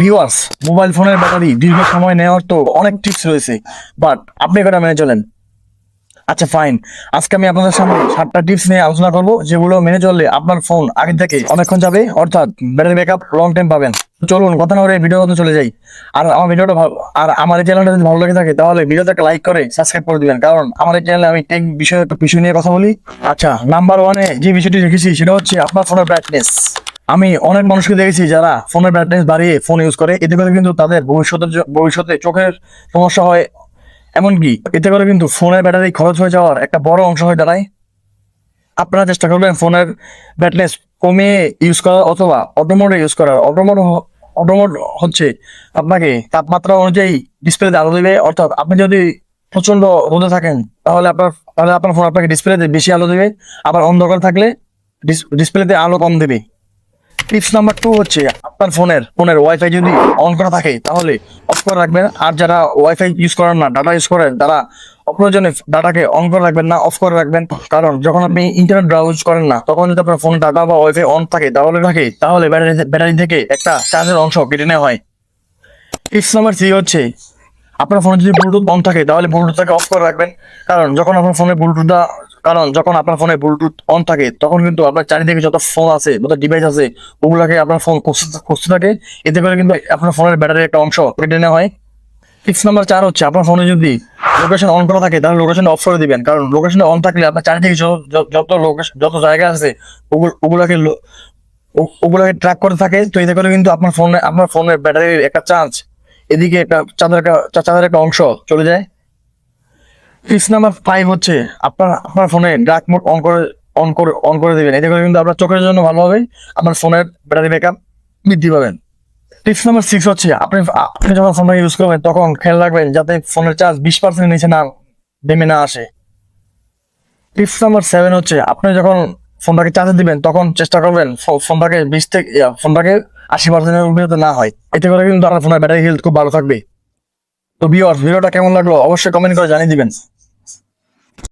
Viewers mobile ফোনের battery দীর্ঘ সময় নেওয়ার তো অনেক টিপস রয়েছে বাট আপনি কটা মেনে চলেন। আচ্ছা ফাইন আজকে আমি আপনাদের সামনে সাতটা টিপস নিয়ে আলোচনা করব, যেগুলো মেনে চললে আপনার ফোন আগে থেকে অনেকক্ষণ যাবে, অর্থাৎ ব্যাটারি ব্যাকআপ লং টাইম পাবেন। চলুন, কথা না বলে ভিডিও চলে যাই। আর আমার ভিডিওটা আর আমার এই চ্যানেলটা যদি ভালো লেগে থাকে, তাহলে ভিডিওতে একটা লাইক করে সাবস্ক্রাইব করে দিবেন। কারণ আমার এই চ্যানেলে আমি টেক বিষয়ে একটা বিষয় নিয়ে কথা বলি। আচ্ছা নাম্বার ওয়ানে যে বিষয়টি রেখেছি, সেটা হচ্ছে আপনার ফোনের ব্রাইটনেস আমি অনেক মানুষকে দেখেছি যারা ফোনের ব্রাইটনেস বাড়িয়ে ফোন ইউজ করে। এতে করে কিন্তু তাদের ভবিষ্যতের ভবিষ্যতে চোখের সমস্যা হয়। এমনকি এতে করে কিন্তু ফোনের ব্যাটারি খরচ হয়ে যাওয়ার একটা বড় অংশ হয়ে দাঁড়ায়। আপনারা চেষ্টা করবেন ফোনের ব্যাটনেস কমিয়ে ইউজ করা অথবা অটোমোডে ইউজ করার। অটোমোড অটোমোড হচ্ছে আপনাকে তাপমাত্রা অনুযায়ী ডিসপ্লেতে আলো দেবে। অর্থাৎ আপনি যদি প্রচণ্ড রোদে থাকেন, তাহলে আপনার তাহলে আপনার ফোন আপনাকে ডিসপ্লেতে বেশি আলো দেবে। আবার অন্ধকার থাকলে ডিসপ্লেতে আলো কম দেবে। টিপস নাম্বার টু হচ্ছে আপনার ফোনের ফোনের ওয়াইফাই যদি অন করা থাকে, তাহলে অফ করে রাখবেন। আর যারা ওয়াইফাই ইউজ করেন না ডাটা ইউজ করেন, তারা অপ্রয়োজনে ডাটাকে অন করে রাখবেন না অফ করে রাখবেন। কারণ যখন আপনি ইন্টারনেট ব্রাউজ করেন না, তখন যদি আপনার ফোন ডাটা বা ওয়াইফাই অন থাকে, তাহলে থাকে, তাহলে ব্যাটারি ব্যাটারি থেকে একটা চার্জের অংশ কেটে নেওয়া হয়। টিপস নাম্বার থ্রি হচ্ছে, আপনার ফোনে যদি ব্লুটুথ অন থাকে, তাহলে ব্লুটুথটাকে অফ করে রাখবেন। কারণ যখন আপনার ফোনে ব্লুটুথটা কারণ যখন আপনার ফোনে ব্লুটুথ অন থাকে, তখন কিন্তু আপনার চারিদিকে যত ফোন আছে, যত ডিভাইস আছে, ওগুলাকে আপনার ফোন খুঁজতে থাকে। এতে করে কিন্তু আপনার ফোনের ব্যাটারির একটা অংশ কেটে নেওয়া হয়। টিপস নাম্বার চার হচ্ছে, আপনার ফোনে যদি লোকেশন অন করা থাকে, তাহলে লোকেশন অফ করে দিবেন। কারণ লোকেশন অন থাকলে আপনার চারিদিকে যত- লোকেশন যত জায়গা আছে, ওগুলো ওগুলাকে ওগুলাকে ট্র্যাক করে থাকে। তো এতে করে কিন্তু আপনার ফোনে আপনার ফোনের ব্যাটারির একটা চার্জ এদিকে একটা চাঁদের একটা চাঁদের একটা অংশ চলে যায়। টিপস নাম্বার ফাইভ হচ্ছে আপনার আপনার ফোনে ডার্ক মোড অন করে অন করে অন করে দেবেন। এতে করে কিন্তু আপনার চোখের জন্য ভালো হবে, আপনার ফোনের ব্যাটারি ব্যাকআপ বৃদ্ধি পাবেন। টিপস নাম্বার সিক্স হচ্ছে, আপনি আপনি যখন ফোনটা ইউজ করবেন, তখন খেয়াল রাখবেন যাতে ফোনের চার্জ বিশ পার্সেন্ট নিচে না, নেমে না আসে। টিপস নাম্বার সেভেন হচ্ছে, আপনি যখন ফোনটাকে চার্জে দিবেন, তখন চেষ্টা করবেন ফোনটাকে বিশ থেকে ফোনটাকে আশি পার্সেন্টের উপরে না হয়। এতে করে কিন্তু আপনার ফোনের ব্যাটারি হেলথ খুব ভালো থাকবে। তো ভিউয়ার্স ভিডিওটা কেমন লাগল অবশ্যই কমেন্ট করে জানিয়ে দিবেন।